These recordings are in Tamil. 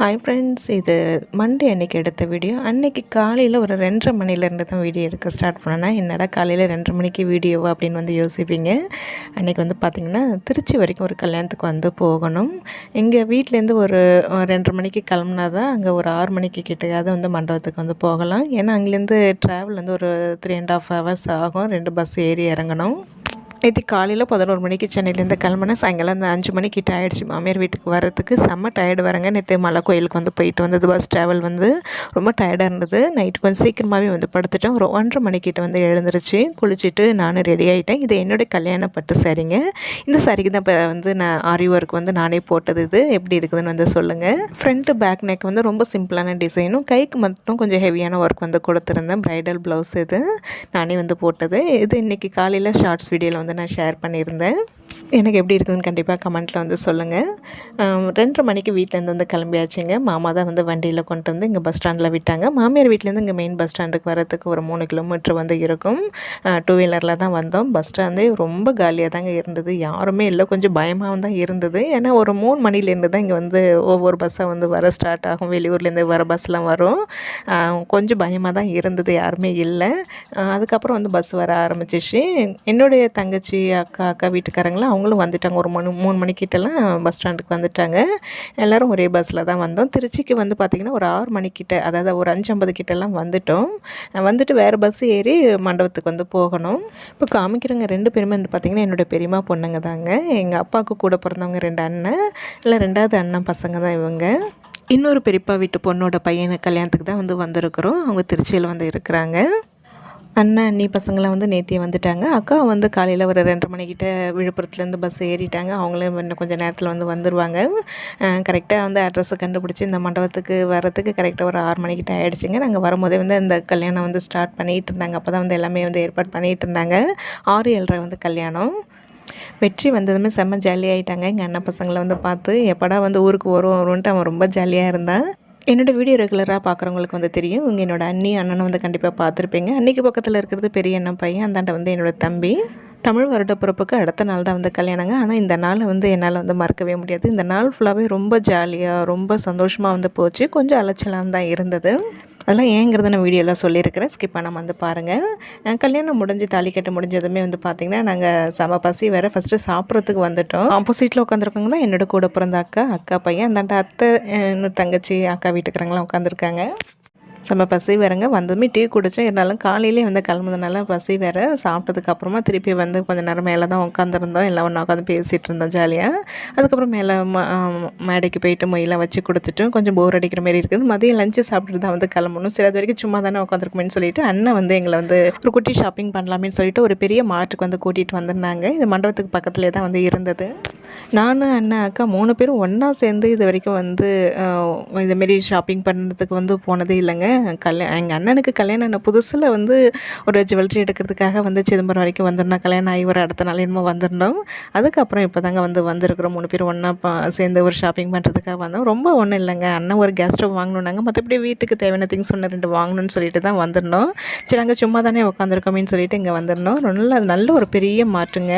ஹாய் ஃப்ரெண்ட்ஸ் இது மண்டே அன்னைக்கு எடுத்த வீடியோ அன்னைக்கு காலையில் ஒரு ரெண்டரை மணிலேருந்து தான் வீடியோ எடுக்க ஸ்டார்ட் பண்ணேன்னா என்னடா காலையில் ரெண்டரை மணிக்கு வீடியோவா அப்படின்னு வந்து யோசிப்பீங்க. அன்றைக்கி வந்து பார்த்திங்கன்னா திருச்சி வரைக்கும் ஒரு கல்யாணத்துக்கு வந்து போகணும். எங்கள் வீட்டிலேருந்து ஒரு ரெண்டரை மணிக்கு கிளம்புனா தான் அங்கே ஒரு ஆறு மணிக்கு கிட்டையாவது வந்து மண்டபத்துக்கு வந்து போகலாம். ஏன்னா அங்கேருந்து ட்ராவல் வந்து ஒரு த்ரீ அண்ட் ஆஃப் ஹவர்ஸ் ஆகும். ரெண்டு பஸ் ஏறி இறங்கணும். நேற்று காலையில் பதினோரு மணிக்கு சென்னையிலேருந்து கிளம்புனேன். சாயங்காலம் அந்த அஞ்சு மணிக்கிட்ட ஆகிடுச்சு மாமியார் வீட்டுக்கு வரத்துக்கு செம்ம டயர்டு வரங்க. நேற்று மலை கோயிலுக்கு வந்து போயிட்டு வந்தது. பஸ் ட்ராவல் வந்து ரொம்ப டயர்டாக இருந்தது. நைட்டு கொஞ்சம் சீக்கிரமாகவே வந்து படுத்துட்டேன். ஒரு ஒன்றரை மணிக்கிட்ட வந்து எழுந்துருச்சு. குளிச்சுட்டு நானும் ரெடி ஆகிட்டேன் இது என்னுடைய கல்யாண பட்டு சரிங்க. இந்த சாரிக்கு தான் இப்போ வந்து நான் ஆரி ஒர்க் வந்து நானே போட்டது இது. எப்படி இருக்குதுன்னு வந்து சொல்லுங்கள் ஃப்ரண்ட்டு பேக் நெக் வந்து ரொம்ப சிம்பிளான டிசைனும் கைக்கு மட்டும் கொஞ்சம் ஹெவியான ஒர்க் வந்து கொடுத்துருந்தேன். ப்ரைடல் ப்ளவுஸ் இது நானே வந்து போட்டது. இது இன்றைக்கி காலையில் ஷார்ட்ஸ் வீடியோவில் வந்து நான் ஷேர் பண்ணியிருந்தேன். எனக்கு எப்படி இருக்குதுன்னு கண்டிப்பாக கமெண்ட்டில் வந்து சொல்லுங்கள் ரெண்டரை மணிக்கு வீட்டிலேருந்து வந்து கிளம்பியாச்சுங்க. மாமா தான் வந்து வண்டியில் கொண்டு வந்து இங்கே பஸ் ஸ்டாண்டில் விட்டாங்க. மாமியார் வீட்டிலேருந்து இங்கே மெயின் பஸ் ஸ்டாண்டுக்கு வரத்துக்கு ஒரு மூணு கிலோமீட்டர் வந்து இருக்கும். டூ வீலரில் தான் வந்தோம். பஸ் ஸ்டாண்டே ரொம்ப காலியாக தாங்க இருந்தது. யாருமே இல்லை கொஞ்சம் பயமாகவும் தான் இருந்தது. ஏன்னா ஒரு மூணு மணிலேருந்து தான் இங்கே வந்து ஒவ்வொரு பஸ்ஸாக வந்து வர ஸ்டார்ட் ஆகும். வெளியூர்லேருந்து வர பஸ்லாம் வரும். கொஞ்சம் பயமாக தான் இருந்தது. யாருமே இல்லை. அதுக்கப்புறம் வந்து பஸ் வர ஆரம்பிச்சிச்சு. என்னுடைய தங்கச்சி அக்கா அக்கா வீட்டுக்காரங்களாம் அவங்களும் வந்துட்டாங்க. ஒரு மணி மூணு மணிக்கிட்டலாம் பஸ் ஸ்டாண்டுக்கு வந்துட்டாங்க. எல்லோரும் ஒரே பஸ்ஸில் தான் வந்தோம். திருச்சிக்கு வந்து பார்த்திங்கன்னா ஒரு ஆறு மணிக்கிட்ட அதாவது ஒரு அஞ்சு ஐம்பது கிட்டலாம் வந்துட்டோம். வந்துட்டு வேறு பஸ் ஏறி மண்டபத்துக்கு வந்து போகணும். இப்போ காமிக்கிறவங்க ரெண்டு பேருமே வந்து பார்த்திங்கன்னா என்னோடய பெரியம்மா பொண்ணுங்க தாங்க. எங்கள் அப்பாவுக்கு கூட பிறந்தவங்க ரெண்டு அண்ணன். இல்லை ரெண்டாவது அண்ணன் பசங்க தான் இவங்க. இன்னொரு பெரியப்பா வீட்டு பொண்ணோட பையனை கல்யாணத்துக்கு தான் வந்து வந்திருக்கிறோம். அவங்க திருச்சியில் வந்து இருக்கிறாங்க. அண்ணன் அண்ணி பசங்களாம் வந்து நேத்தியே வந்துட்டாங்க. அக்கா வந்து காலையில் ஒரு ரெண்டரை மணிக்கிட்ட விழுப்புரத்துலேருந்து பஸ் ஏறிட்டாங்க. அவங்களும் இன்னும் கொஞ்சம் நேரத்தில் வந்து வந்துடுவாங்க கரெக்டாக வந்து அட்ரஸை கண்டுபிடிச்சி இந்த மண்டபத்துக்கு வரத்துக்கு கரெக்டாக ஒரு ஆறு மணிக்கிட்ட ஆகிடுச்சிங்க நாங்கள் வரும்போதே வந்து இந்த கல்யாணம் வந்து ஸ்டார்ட் பண்ணிகிட்டு இருந்தாங்க. அப்போ தான் வந்து எல்லாமே வந்து ஏற்பாடு பண்ணிகிட்டு இருந்தாங்க. ஆறு ஏழரை வந்து கல்யாணம். வெற்றி வந்ததுமே செம்ம ஜாலியாகிட்டாங்க எங்கள் அண்ணன் பசங்களை வந்து பார்த்து எப்படா வந்து ஊருக்கு வரும் வரும்ன்ட்டு அவன் ரொம்ப ஜாலியாக இருந்தான். என்னோடய வீடியோ ரெகுலராக பார்க்குறவங்களுக்கு வந்து தெரியும். இவங்க என்னோடய அண்ணி அண்ணனை வந்து கண்டிப்பாக பார்த்துருப்பீங்க அன்றைக்கி பக்கத்தில் இருக்கிறது பெரிய அண்ணன் பையன் அந்தாண்ட வந்து என்னோட தம்பி. தமிழ் வருடப்பிறப்புக்கு அடுத்த நாள் தான் வந்து கல்யாணங்க. ஆனால் இந்த நாள் வந்து என்னால் வந்து மறக்கவே முடியாது. இந்த நாள் ஃபுல்லாகவே ரொம்ப ஜாலியாக ரொம்ப சந்தோஷமாக வந்து போச்சு. கொஞ்சம் அலைச்சலாம் தான் இருந்தது. அதெல்லாம் ஏங்கிறத நான் வீடியோவில் சொல்லியிருக்கிறேன். ஸ்கிப் பண்ணாமல் வந்து பாருங்கள் கல்யாணம் முடிஞ்சு தாலி கட்ட முடிஞ்சதுமே வந்து பார்த்திங்கன்னா நாங்கள் சம பசி வேறு. ஃபஸ்ட்டு சாப்பிட்றதுக்கு வந்துட்டோம். ஆப்போசிட்டில் உட்காந்துருக்கவங்க தான் என்னோட கூட பிறந்த அக்கா அக்கா பையன். அந்தாண்ட அத்தை இன்னொரு தங்கச்சி அக்கா வீட்டுக்காரங்களாம் உட்காந்துருக்காங்க செம்ம பசி வேறங்க வந்ததுமே டீ குடித்தோம் இருந்தாலும் காலையிலே வந்து கிளம்புனதுனால பசி வேறு. சாப்பிட்டதுக்கப்புறமா திருப்பி வந்து கொஞ்சம் நேரம் மேலே தான் உட்காந்துருந்தோம் எல்லாம் ஒன்றா உட்காந்து பேசிகிட்டு இருந்தோம் ஜாலியாக அதுக்கப்புறம் மேலே மேடைக்கு போயிட்டு மொயிலாம் வச்சு கொடுத்துட்டு கொஞ்சம் போர் அடிக்கிற மாதிரி இருக்குது. மதியம் லஞ்சு சாப்பிட்டுட்டு தான் வந்து கிளம்பணும். சரி அது வரைக்கும் சும்மா தானே உட்காந்துருக்குமேனு சொல்லிட்டு அண்ணன் வந்து எங்களை வந்து ஒரு குட்டி ஷாப்பிங் பண்ணலாமேன்னு சொல்லிட்டு ஒரு பெரிய மார்ட்டுக்கு வந்து கூட்டிகிட்டு வந்திருந்தாங்க. இது மண்டபத்துக்கு பக்கத்துலேயே தான் வந்து இருந்தது. நான் அண்ணன் அக்கா மூணு பேரும் ஒன்றா சேர்ந்து இது வரைக்கும் வந்து இதுமாரி ஷாப்பிங் பண்ணுறதுக்கு வந்து போனதே இல்லைங்க. கல்யாணம் எங்கள் அண்ணனுக்கு கல்யாணம் என்ன புதுசில் வந்து ஒரு ஜுவல்லரி எடுக்கிறதுக்காக வந்து சிதம்பரம் வரைக்கும் வந்திருந்தோம். கல்யாணம் ஆகி ஒரு அடுத்த நாள் என்னமோ வந்திருந்தோம். அதுக்கப்புறம் இப்போ தாங்க வந்து வந்திருக்கிறோம். மூணு பேரும் ஒன்றா சேர்ந்து ஒரு ஷாப்பிங் பண்ணுறதுக்காக வந்தோம். ரொம்ப ஒன்றும் இல்லைங்க. அண்ணன் ஒரு கேஸ் ஸ்டவ் வாங்கணுன்னாங்க மற்றபடி வீட்டுக்கு தேவையான திங்ஸ் ஒன்று ரெண்டு வாங்கணும்னு சொல்லிட்டு தான் வந்திருந்தோம். சரி அங்கே சும்மா தானே உட்காந்துருக்கோமேனு சொல்லிட்டு இங்கே வந்திருந்தோம். நல்ல நல்ல ஒரு பெரிய மாற்றுங்க.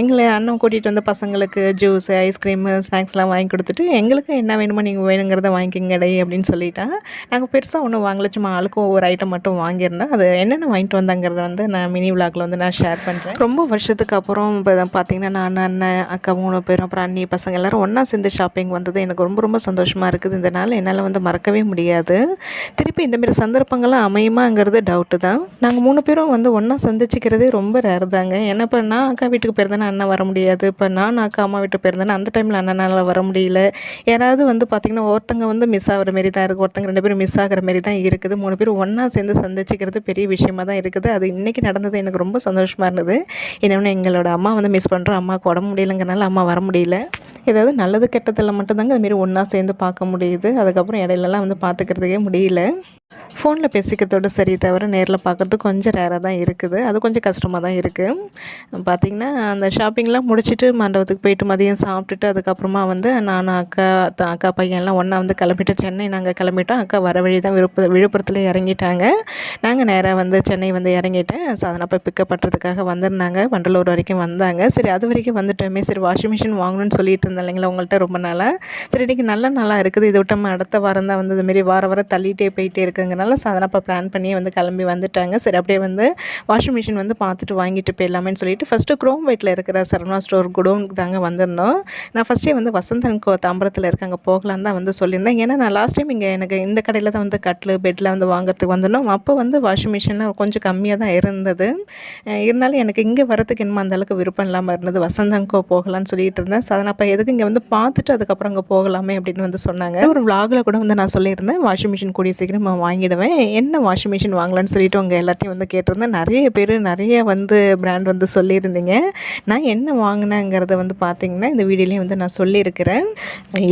எங்களை அண்ணன் கூட்டிகிட்டு வந்து பசங்களுக்கு ஜூஸ் ஐஸ்கிரீமு ஸ்நாக்ஸ்லாம் வாங்கி கொடுத்துட்டு எங்களுக்கு என்ன வேணுமோ நீங்கள் வேணுங்கிறத வாங்கிக்கிங்க அப்படின்னு சொல்லிட்டா. நாங்கள் பெருசாக ஒன்றும் வாங்கல. சும்மா ஆளுக்கும் ஒவ்வொரு ஐட்டம் மட்டும் வாங்கியிருந்தேன் அது என்னென்ன வாங்கிட்டு வந்தாங்கிறத வந்து நான் மினி விளாகில் வந்து நான் ஷேர் பண்ணுறேன் ரொம்ப வருஷத்துக்கு அப்புறம் இப்போ பார்த்தீங்கன்னா நான் அண்ணன் அக்கா மூணு பேரும் அப்புறம் அண்ணி பசங்க எல்லாரும் ஒன்றா சேர்ந்து ஷாப்பிங் வந்தது. எனக்கு ரொம்ப ரொம்ப சந்தோஷமாக இருக்குது. இந்த நாள் என்னால் வந்து மறக்கவே முடியாது. திருப்பி இந்தமாரி சந்தர்ப்பங்கள்லாம் அமையுமாங்கிறது டவுட்டு தான். நாங்கள் மூணு பேரும் வந்து ஒன்றா சந்திச்சுக்கிறதே ரொம்ப ரேர் தாங்க. ஏன்னா இப்போ நான் அக்கா வீட்டுக்கு போயிருந்தேன்னா அண்ணன் வர முடியாது. இப்போ நான் அக்கா அம்மா வீட்டுக்கு போயிருந்தேன்னா அந்த டைமில் அண்ணனால் வர முடியல. யாராவது வந்து பார்த்திங்கன்னா ஒருத்தங்க வந்து மிஸ் ஆகிற மாரி தான் இருக்குது ஒருத்தங்க ரெண்டு பேரும் மிஸ் ஆகிற மாரி தான் இருக்குது. மூணு பேரும் ஒன்றா சேர்ந்து சந்திச்சுக்கிறது பெரிய விஷயமா தான் இருக்குது. அது இன்றைக்கி நடந்தது எனக்கு ரொம்ப சந்தோஷமாக இருந்தது. இன்னொன்று எங்களோட அம்மா வந்து மிஸ் பண்ணுறோம் அம்மாவுக்கு உடம்பு முடியலைங்கிறனால அம்மா வர முடியல. ஏதாவது நல்லது கெட்டதில் மட்டும்தாங்க அதுமாரி ஒன்றா சேர்ந்து பார்க்க முடியுது. அதுக்கப்புறம் இடையிலலாம் வந்து பார்த்துக்கிறதுக்கே முடியல. ஃபோனில் பேசிக்கிறதோட சரி தவிர நேரில் பார்க்குறது கொஞ்சம் ரேராக தான் இருக்குது. அது கொஞ்சம் கஷ்டமாக தான் இருக்குது பார்த்திங்கன்னா அந்த ஷாப்பிங்லாம் முடிச்சுட்டு மண்டபத்துக்கு போயிட்டு மதியம் சாப்பிட்டுட்டு அதுக்கப்புறமா வந்து நான் அக்கா அக்கா பையன்லாம் ஒன்றா வந்து கிளம்பிட்டோம். சென்னை நாங்கள் கிளம்பிட்டோம். அக்கா வர வழி தான் விழுப்பு விழுப்புரத்தில் இறங்கிட்டாங்க. நாங்கள் நேராக வந்து சென்னை வந்து இறங்கிட்டேன். சாதனை போய் பிக்கப் பண்ணுறதுக்காக வந்திருந்தாங்க. வண்டலூர் வரைக்கும் வந்தாங்க. சரி அது வரைக்கும் வந்துட்டோமே. சரி வாஷிங் மிஷின் வாங்கணும்னு சொல்லிட்டு இருந்தேன் இல்லைங்களா உங்கள்கிட்ட ரொம்ப நாளாக சரி இன்றைக்கி நல்ல நல்லா இருக்குது. இதை விட்டோம் அடுத்த வாரம் தான் வந்து இதுமாரி வார வாரம் தள்ளிகிட்டே போயிட்டே இருக்குங்க. அதனால் சாதனை இப்போ பிளான் பண்ணி வந்து கிளம்பி வந்துட்டாங்க. சரி அப்படியே வந்து வாஷிங் மிஷின் வந்து பார்த்துட்டு வாங்கிட்டு போயிடலாமேன்னு சொல்லிட்டு ஃபஸ்ட்டு குரோம் வெயிட்டில் இருக்கிற சரவணா ஸ்டோர் குடோனுக்கு தாங்க வந்திருந்தோம். நான் ஃபஸ்ட்டே வந்து வசந்தன் கோ தாம்பரத்தில் இருக்காங்க போகலான்னு தான் வந்து சொல்லியிருந்தேன். ஏன்னா நான் லாஸ்ட் டைம் இங்கே எனக்கு இந்த கடையில் தான் வந்து கட்டில் பெட்டில் வந்து வாங்குறதுக்கு வந்திருந்தோம். அப்போ வந்து வாஷிங் மிஷின்லாம் கொஞ்சம் கம்மியாக தான் இருந்தது. இருந்தாலும் எனக்கு இங்கே வரதுக்கு என்னமோ அந்த அளவுக்கு விருப்பம் இல்லாமல் இருந்தது. வசந்தங்கோ போகலான்னு சொல்லிட்டு இருந்தேன். சாதனப்பா எதுக்கு இங்கே வந்து பார்த்துட்டு அதுக்கப்புறம் அங்கே போகலாமே? அப்படின்னு வந்து சொன்னாங்க. ஒரு விளாகில் கூட வந்து நான் சொல்லியிருந்தேன். வாஷிங் மிஷின் கூடிய சீக்கிரம் நான் வாங்கிடுவேன். என்ன வாஷிங் மிஷின் வாங்கலாம்னு சொல்லிட்டு உங்கள் எல்லாத்தையும் வந்து கேட்டிருந்தேன். நிறைய பேர் நிறைய வந்து பிராண்ட் வந்து சொல்லியிருந்தீங்க. நான் என்ன வாங்கினேங்கிறத வந்து பார்த்தீங்கன்னா இந்த வீடியோலேயும் வந்து நான் சொல்லியிருக்கிறேன்.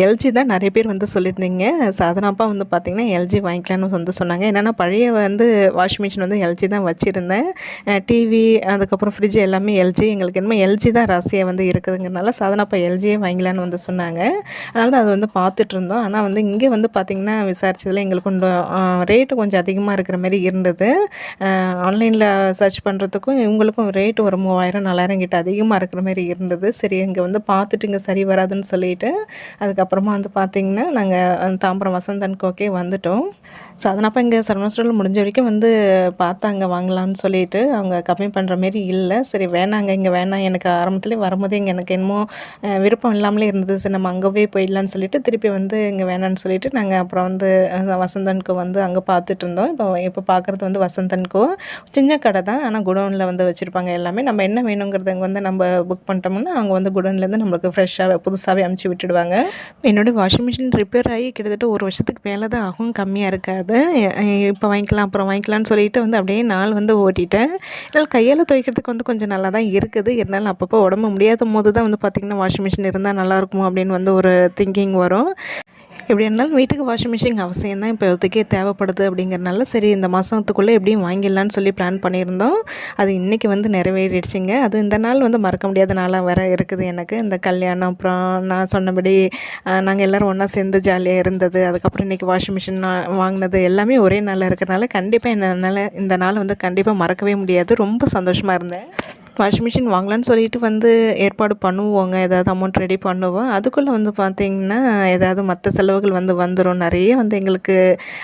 எல்ஜி தான் நிறைய பேர் வந்து சொல்லியிருந்தீங்க. சாதனாப்பா வந்து பார்த்திங்கன்னா எல்ஜி வாங்கிக்கலாம்னு வந்து சொன்னாங்க. என்னென்னா பழைய வந்து வாஷிங் மிஷின் வந்து எல்ஜி தான் வச்சுருந்தேன். டிவி அதுக்கப்புறம் ஃப்ரிட்ஜ் எல்லாமே எல்ஜி. எங்களுக்கு என்னமோ எல்ஜி தான் ராசியாக வந்து இருக்குதுங்கிறனால சாதனாப்பா எல்ஜியே வாங்கிக்கலான்னு வந்து சொன்னாங்க. அதனால தான் அது வந்து பார்த்துட்டு இருந்தோம். ஆனால் வந்து இங்கே வந்து பார்த்திங்கன்னா விசாரிச்சதில் எங்களுக்கு கொஞ்சம் ரேட்டு கொஞ்சம் அதிகமாக இருக்கிற மாதிரி இருந்தது. ஆன்லைனில் சர்ச் பண்ணுறதுக்கும் இவங்களுக்கும் ரேட்டு ஒரு மூவாயிரம் நாலாயிரம் கிட்ட அதிகமாக இருக்கிற மாதிரி இருந்தது. சரி இங்கே வந்து பார்த்துட்டு இங்கே சரி வராதுன்னு சொல்லிட்டு அதுக்கப்புறமா வந்து பார்த்திங்கன்னா நாங்கள் தாம்பரம் வசந்தன் கோக்கே வந்துட்டோம். ஸோ அதனப்போ இங்கே சரவணா ஸ்டோரில் முடிஞ்ச வரைக்கும் வந்து பார்த்தாங்க வாங்கலாம்னு சொல்லிட்டு அவங்க கம்மி பண்ணுற மாரி இல்லை. சரி வேணாங்க. இங்கே வேணாம். எனக்கு ஆரம்பத்துலேயே வரும்போதே இங்கே எனக்கு என்னமோ விருப்பம் இல்லாமலே இருந்தது. சரி நம்ம அங்கவே போயிடலான்னு சொல்லிட்டு திருப்பி வந்து இங்கே வேணான்னு சொல்லிட்டு நாங்கள் அப்புறம் வந்து வசந்தனுக்கு வந்து அங்கே பார்த்துட்டு இருந்தோம். இப்போ இப்போ பார்க்குறது வந்து வசந்தனுக்கு சின்ன கடை தான். ஆனால் குடோனில் வந்து வச்சுருப்பாங்க எல்லாமே. நம்ம என்ன வேணுங்கிறத அங்கே வந்து நம்ம புக் பண்ணிட்டோம்னா அவங்க வந்து குடோன்லேருந்து நம்மளுக்கு ஃப்ரெஷ்ஷாக புதுசாகவே அமுச்சு விட்டுடுவாங்க. என்னோடய வாஷிங் மிஷின் ரிப்பேர் ஆகி கிட்டத்தட்ட ஒரு வருஷத்துக்கு மேலே தான் ஆகும். கம்மியாக இருக்காது இப்போ வாங்கிக்கலாம் அப்புறம் வாங்கிக்கலாம்னு சொல்லிட்டு வந்து அப்படியே நாள் வந்து ஓட்டிட்டேன். இதனால் கையால் துவைக்கிறதுக்கு வந்து கொஞ்சம் நல்லா தான் இருக்குது. இருந்தாலும் அப்பப்போ உடம்பு முடியாத போது தான் வந்து பார்த்திங்கன்னா வாஷிங் மிஷின் இருந்தால் நல்லா இருக்குமோ அப்படின்னு வந்து ஒரு திங்கிங் வரும். எப்படி இருந்தாலும் வீட்டுக்கு வாஷிங் மிஷின் அவசியம் தான் இப்போ இப்போதைக்கே தேவைப்படுது அப்படிங்கிறனால சரி இந்த மாதத்துக்குள்ளே எப்படியும் வாங்கிடலான்னு சொல்லி பிளான் பண்ணியிருந்தோம். அது இன்றைக்கி வந்து நிறைவேறிடுச்சிங்க. அதுவும் இந்த நாள் வந்து மறக்க முடியாத நாளாக வர இருக்குது எனக்கு. இந்த கல்யாணம் அப்புறம் நான் சொன்னபடி நாங்கள் எல்லோரும் ஒன்றா சேர்ந்து ஜாலியாக இருந்தது. அதுக்கப்புறம் இன்றைக்கி வாஷிங் மிஷின் வாங்கினது எல்லாமே ஒரே நாளில் இருக்கிறனால கண்டிப்பாக என்னால் இந்த நாள் வந்து கண்டிப்பாக மறக்கவே முடியாது. ரொம்ப சந்தோஷமாக இருந்தேன். வாஷிங் மிஷின் வாங்கலான்னு சொல்லிட்டு வந்து ஏற்பாடு பண்ணுவோங்க. ஏதாவது அமௌண்ட் ரெடி பண்ணுவோம். அதுக்குள்ளே வந்து பார்த்திங்கன்னா ஏதாவது மற்ற செலவுகள் வந்து வந்துடும் நிறைய வந்து எங்களுக்கு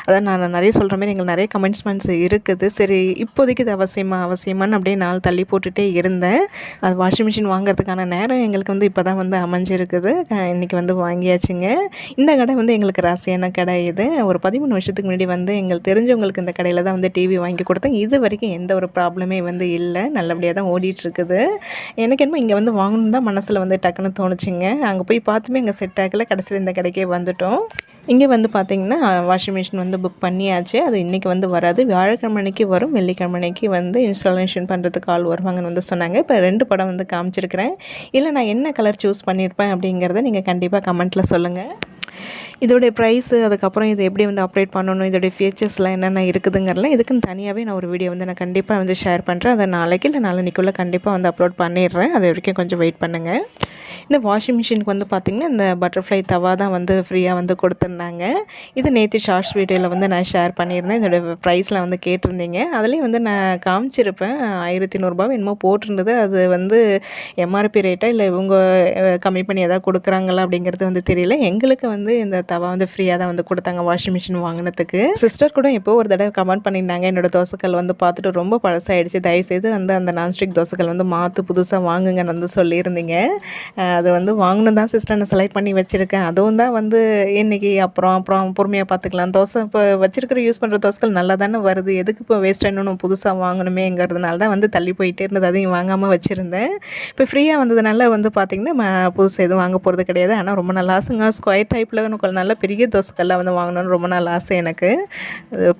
அதான் நான் நிறைய சொல்கிற மாதிரி எங்களுக்கு நிறைய கமெண்ட்ஸ்மெண்ட்ஸ் இருக்குது. சரி இப்போதைக்கு இது அவசியமாக அவசியமான்னு அப்படியே நாள் தள்ளி போட்டுகிட்டே இருந்தேன். அது வாஷிங் மிஷின் வாங்குறதுக்கான நேரம் எங்களுக்கு வந்து இப்போ தான் வந்து அமைஞ்சிருக்குது. இன்றைக்கி இன்னைக்கு வந்து வாங்கியாச்சுங்க. இந்த கடை வந்து எங்களுக்கு ராசியான கடை இது. ஒரு பதிமூணு வருஷத்துக்கு முன்னாடி வந்து எங்களுக்கு தெரிஞ்சவங்களுக்கு இந்த கடையில் தான் வந்து டிவி வாங்கி கொடுத்தேன். இது வரைக்கும் எந்த ஒரு ப்ராப்ளமே வந்து இல்லை. நல்லபடியாக தான் ஓடிட்டு இருக்குது எனக்கு என்னமோ இங்கே வந்து வாங்கணும் தான் மனசில் வந்து டக்குன்னு தோணுச்சுங்க. அங்கே போய் பார்த்துமே அங்கே செட் ஆகலை. கடைசியில் இந்த கடைக்கே வந்துட்டோம். இங்கே வந்து பார்த்தீங்கன்னா வாஷிங் மிஷின் வந்து புக் பண்ணியாச்சு. அது இன்றைக்கி வந்து வராது. வியாழக்கிழமை அன்னைக்கு வரும். வெள்ளிக்கிழமை அன்னைக்கு வந்து இன்ஸ்டாலேஷன் பண்ணுறதுக்கு ஆள் வருவாங்கன்னு வந்து சொன்னாங்க. இப்போ ரெண்டு படம் வந்து காமிச்சிருக்கிறேன். இல்லை நான் என்ன கலர் சூஸ் பண்ணியிருப்பேன் அப்படிங்கிறத நீங்கள் கண்டிப்பாக கமெண்ட்டில் சொல்லுங்கள் இதோடைய ப்ரைஸு அதுக்கப்புறம் இதை எப்படி வந்து அப்டேட் பண்ணணும் இதோடைய ஃபீச்சர்ஸ்லாம் என்னென்ன இருக்குதுங்கிறலாம் இதுக்குன்னு தனியாகவே நான் ஒரு வீடியோ வந்து நான் கண்டிப்பாக வந்து ஷேர் பண்ணுறேன் அதை நாளைக்கு இல்லை நாளைக்குள்ளே கண்டிப்பாக வந்து அப்லோட் பண்ணிடுறேன். அது வரைக்கும் கொஞ்சம் வெயிட் பண்ணுங்கள் இந்த வாஷிங் மிஷினுக்கு வந்து பார்த்திங்கன்னா இந்த பட்டர்ஃப்ளை தவா தான் வந்து ஃப்ரீயாக வந்து கொடுத்துருந்தாங்க இது நேற்று ஷார்ட்ஸ் வீடியோவில் வந்து நான் ஷேர் பண்ணியிருந்தேன். இதோடய ப்ரைஸில் வந்து கேட்டிருந்தீங்க. அதுலேயும் வந்து நான் காமிச்சிருப்பேன். ஆயிரத்தி நூறுரூபா என்னமோ போட்டிருந்தது. அது வந்து எம்ஆர்பி ரேட்டா இல்லை இவங்க கம்மி பண்ணி எதாவது கொடுக்குறாங்களா அப்படிங்கிறது வந்து தெரியல. எங்களுக்கு வந்து இந்த தவா வந்து ஃப்ரீயாக தான் வந்து கொடுத்தாங்க வாஷிங் மிஷின் வாங்கினதுக்கு. சிஸ்டர் கூட எப்போ ஒரு தடவை கமெண்ட் பண்ணியிருந்தாங்க. என்னோட தோசைக்கல் வந்து பார்த்துட்டு ரொம்ப பழசாயிடுச்சு. தயவுசெய்து வந்து அந்த நான்ஸ்டிக் தோசைக்கல் வந்து மாற்று புதுசாக வாங்குங்கன்னு வந்து சொல்லியிருந்தீங்க. அது வந்து வாங்கணும் தான் சிஸ்டர் நான் செலக்ட் பண்ணி வச்சுருக்கேன். அதுவும் தான் வந்து இன்றைக்கி அப்புறம் அப்புறம் பொறுமையாக பார்த்துக்கலாம் தோசை இப்போ வச்சிருக்கிற யூஸ் பண்ணுற தோசைகள் நல்லா தானே வருது. எதுக்கு இப்போ வேஸ்ட் இன்னும் புதுசாக வாங்கணுமேங்கிறதுனால தான் வந்து தள்ளி போயிட்டே இருந்தது. அதையும் வாங்காமல் வச்சுருந்தேன். இப்போ ஃப்ரீயாக வந்ததுனால வந்து பார்த்திங்கன்னா புதுசு எதுவும் வாங்க போகிறது கிடையாது. ஆனால் ரொம்ப நல்லா ஆசைங்க ஸ்கொயர் டைப்பில் எனக்கு நல்ல பெரிய தோசைக்கெல்லாம் வந்து வாங்கணும்னு ரொம்ப நாள் ஆசை எனக்கு.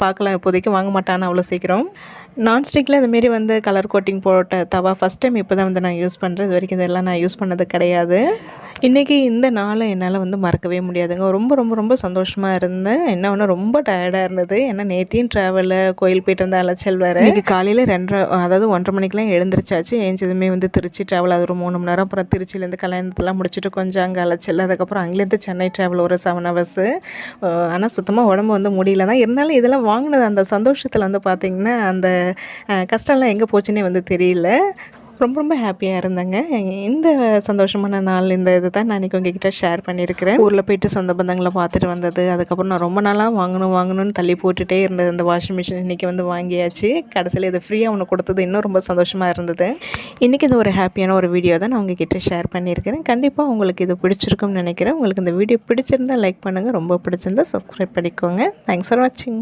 பார்க்கலாம் இப்போதைக்கு வாங்க மாட்டான்னு அவ்வளோ சீக்கிரம். நான்ஸ்டிக்கில் இதுமாரி வந்து கலர் கோட்டிங் போட்ட தவா ஃபஸ்ட் டைம் இப்போ தான் வந்து நான் யூஸ் பண்ணுறேன் இது வரைக்கும் இதெல்லாம் நான் யூஸ் பண்ணது கிடையாது. இன்றைக்கி இந்த நாளை என்னால் வந்து மறக்கவே முடியாதுங்க. ரொம்ப ரொம்ப ரொம்ப சந்தோஷமாக இருந்தேன். என்ன ஒன்று ரொம்ப டயர்டாக இருந்தது. ஏன்னா நேத்தியும் ட்ராவலில் கோயில் போயிட்டு வந்த அலைச்சல் வேறு. இன்றைக்கி காலையில் ரெண்டரை அதாவது ஒன்றரை மணிக்கெலாம் எழுந்திரிச்சாச்சு. ஏஞ்சதுமே வந்து திருச்சி ட்ராவல் அது ஒரு மூணு மணி நேரம். அப்புறம் திருச்சியிலேருந்து கல்யாணத்தெல்லாம் முடிச்சுட்டு கொஞ்சம் அங்கே அலைச்சல். அதுக்கப்புறம் அங்கேருந்து சென்னை ட்ராவல் ஒரு செவன் ஹவர்ஸு ஆனால் சுத்தமாக உடம்பு வந்து முடியல தான் இருந்தாலும் இதெல்லாம் வாங்கினது அந்த சந்தோஷத்தில் வந்து பார்த்திங்கன்னா அந்த கஷ்டம்லாம் எங்கே போச்சுன்னே வந்து தெரியல. ரொம்ப ரொம்ப ஹாப்பியாக இருந்தேங்க. இந்த சந்தோஷமான நாள் இந்த இது தான் நான் இன்றைக்கி உங்ககிட்ட ஷேர் பண்ணியிருக்கிறேன். ஊரில் போயிட்டு சொந்த பந்தங்களை பார்த்துட்டு வந்தது. அதுக்கப்புறம் நான் ரொம்ப நாளாக வாங்கணும் வாங்கணும்னு தள்ளி போட்டுகிட்டே இருந்தது. அந்த வாஷிங் மிஷின் இன்றைக்கி வந்து வாங்கியாச்சு. கடைசியில் இதை ஃப்ரீயாக ஒன்று கொடுத்தது. இன்னும் ரொம்ப சந்தோஷமாக இருந்தது. இன்றைக்கி இது ஒரு ஹாப்பியான ஒரு வீடியோ தான் நான் உங்ககிட்ட ஷேர் பண்ணியிருக்கிறேன். கண்டிப்பாக உங்களுக்கு இது பிடிச்சிருக்கும்னு நினைக்கிறேன். உங்களுக்கு இந்த வீடியோ பிடிச்சிருந்தால் லைக் பண்ணுங்கள் ரொம்ப பிடிச்சிருந்தால் சப்ஸ்கிரைப் பண்ணிக்கோங்க. தேங்க்ஸ் ஃபார் வாட்சிங்